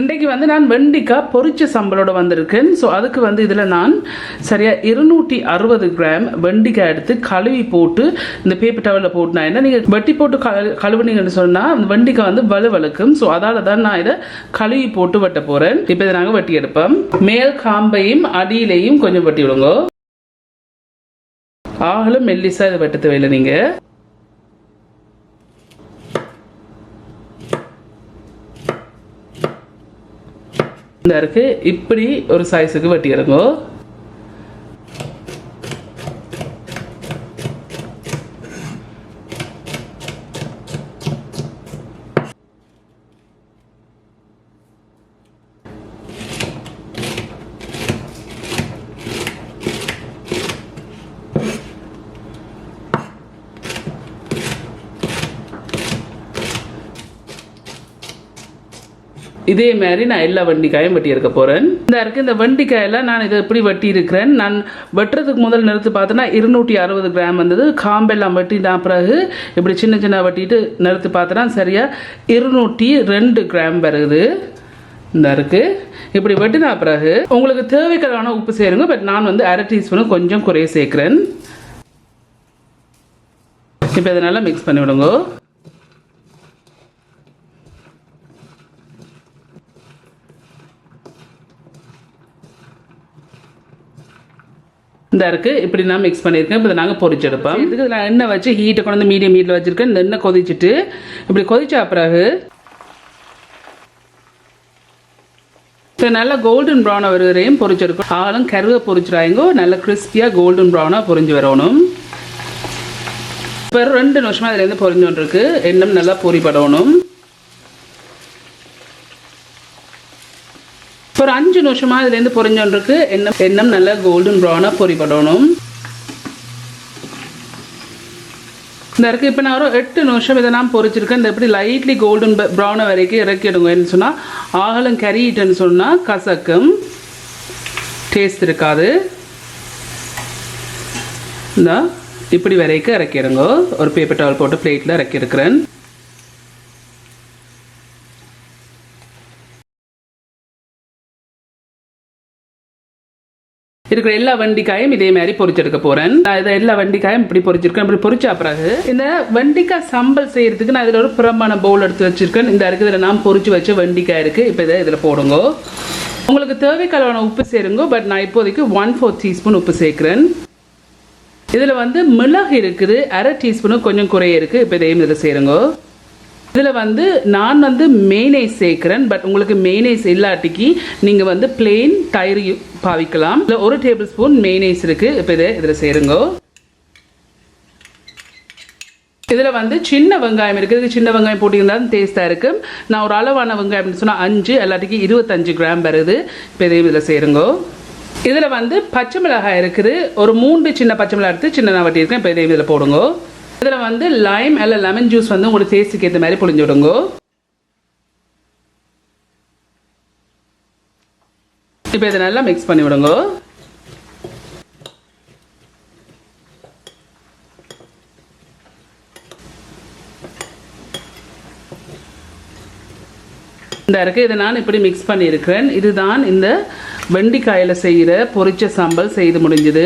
இன்றைக்கு வந்து நான் வெண்டிக்காய் பொரிச்ச சம்பளோட வந்திருக்கேன். ஸோ அதுக்கு வந்து இதில் நான் சரியாக இருநூற்றி அறுபது கிராம் வெண்டிக்காய் எடுத்து கழுவி போட்டு இந்த பேப்பர் டவலில் போட்டு நான் என்ன நீங்கள் வெட்டி போட்டு கழு கழுவுனீங்கன்னு சொன்னால் அந்த வெண்டிக்காய் வந்து வலுவழுக்கும் ஸோ அதால் தான் நான் இதை கழுவி போட்டு வெட்ட போகிறேன் இப்போ இதை நாங்கள் வெட்டி எடுப்போம். மேல் காம்பையும் அடியிலையும் கொஞ்சம் வெட்டி விடுங்க. ஆகலும் மெல்லிசா இதை வெட்ட தேவையில்லை நீங்கள் இருக்கு. இப்படி ஒரு சைஸுக்கு வெட்டி இதே மாதிரி நான் எல்லா வண்டிக்காயும் வெட்டி இருக்க போகிறேன் இந்த இருக்கு இந்த வண்டிக்காயெல்லாம் நான் இதை எப்படி வெட்டி இருக்கிறேன்? நான் வெட்டுறதுக்கு முதல் நிறுத்து பார்த்தோன்னா இருநூற்றி அறுபது கிராம் வந்தது. காம்பெல்லாம் வெட்டினா பிறகு இப்படி சின்ன சின்ன வெட்டிட்டு நிறுத்து பார்த்தோன்னா சரியாக இருநூற்றி ரெண்டு கிராம் வருது. இந்த இருக்கு இப்படி வெட்டினா பிறகு உங்களுக்கு தேவைக்கான உப்பு சேருங்க பட் நான் வந்து அரை டீஸ்பூனு கொஞ்சம் குறைய சேர்க்குறேன். இப்போ இதை நல்லா மிக்ஸ் பண்ணி விடுங்க இந்த இருக்குது இப்படி நான் மிக்ஸ் பண்ணியிருக்கேன். இப்போ நாங்கள் பொறிச்செடுப்போம் இதுக்கு நான் எண்ணெய் வச்சு ஹீட்டை கொண்டு வந்து மீடியம் ஹீட்டில் வச்சுருக்கேன். இந்த எண்ணெய் கொதிச்சுட்டு இப்படி கொதிச்ச பிறகு இப்போ நல்லா கோல்டன் ப்ரௌனாக வர வரையும் ஆளும் கருவை பொறிச்சிடாயங்கோ நல்லா கிறிஸ்பியாக கோல்டன் ப்ரௌனாக பொரிஞ்சு வரணும். இப்போ ரெண்டு நிமிஷமாக அதுலேருந்து பொறிஞ்சோன்ருக்கு இருக்கு எண்ணெய் நல்லா பொறிப்படணும் இப்போ ஒரு அஞ்சு நிமிஷமாக இதுலேருந்து பொரிஞ்சோன்றிருக்கு எண்ணம் எண்ணம் நல்லா கோல்டன் ப்ரௌனாக பொறிப்படணும் இந்த இருக்கு இப்போ நான் ஒரு எட்டு நிமிஷம் இதை நான் பொரிச்சிருக்கேன் இந்த எப்படி லைட்லி கோல்டன் ப்ரௌனை வரைக்கும் இறக்கிடுங்கன்னு சொன்னால் ஆகலம் கறியிட்டேன்னு சொன்னால் கசக்கும். டேஸ்ட் இருக்காது. இந்த இப்படி வரைக்கும் இறக்கிடுங்க. ஒரு பேப்பர் டவல் போட்டு பிளேட்டில் இறக்கி இருக்கிற எல்லா வண்டிக்காயும் இதே மாதிரி பொறிச்செடுக்க போறேன். நான் இதை எல்லா வண்டிக்காயும் இப்படி பொரிச்சிருக்கேன் இப்படி பொரிச்ச பிறகு இந்த வண்டிக்காய் சம்பல் செய்யறதுக்கு நான் இதில் ஒரு புறம்பான பவுல் எடுத்து வச்சிருக்கேன். இந்த இருக்கு இதில் நான் பொறிச்சு வச்ச வண்டிக்காய் இருக்கு. இப்போ இதை இதில் போடுங்க. உங்களுக்கு தேவைக்கான உப்பு சேருங்க பட் நான் இப்போதைக்கு ஒன் ஃபோர் டீஸ்பூன் உப்பு சேர்க்குறேன். இதில் வந்து மிளகு இருக்குது அரை டீஸ்பூனும் கொஞ்சம் குறைய இருக்குது இப்போ இதையும் இதில் சேருங்க. இதில் வந்து நான் வந்து மெய்னைஸ் சேர்க்குறேன் பட் உங்களுக்கு மெய்னைஸ் இல்லாட்டிக்கு நீங்கள் வந்து பிளெயின் தயிர் யூ- பாவிக்கலாம். இல்லை ஒரு டேபிள் ஸ்பூன் மெய்னேஸ் இருக்குது இப்போ இதை இதில் சேருங்க. இதில் வந்து சின்ன வெங்காயம் இருக்குது இது சின்ன வெங்காயம் போட்டிங்கன்னா டேஸ்ட்டாக இருக்கும் நான் ஒரு அளவான வெங்காயம் சொன்னால் அஞ்சு எல்லாத்துக்கும் இருபத்தஞ்சு கிராம் வருது. இப்போ இதையும் இதில் சேருங்க. இதில் வந்து பச்சை மிளகாய் இருக்குது. ஒரு மூன்று சின்ன பச்சை மிளகாய் எடுத்து சின்ன நான் வெட்டியிருக்கேன். இப்போ இதையும் இதில் போடுங்க. இதில் வந்து லைம் இல்லை லெமன் ஜூஸ் வந்து உங்களுக்கு டேஸ்ட்டுக்கு ஏற்ற மாதிரி புழிஞ்சு விடுங்கோ. இப்போ இதை நல்லா மிக்ஸ் பண்ணி விடுங்க. இந்த இருக்கு இதை நான் இப்படி மிக்ஸ் பண்ணியிருக்கிறேன். இதுதான் இந்த வெண்டிக்காயில் செய்கிற பொரிச்ச சாம்பல் செய்து முடிஞ்சது.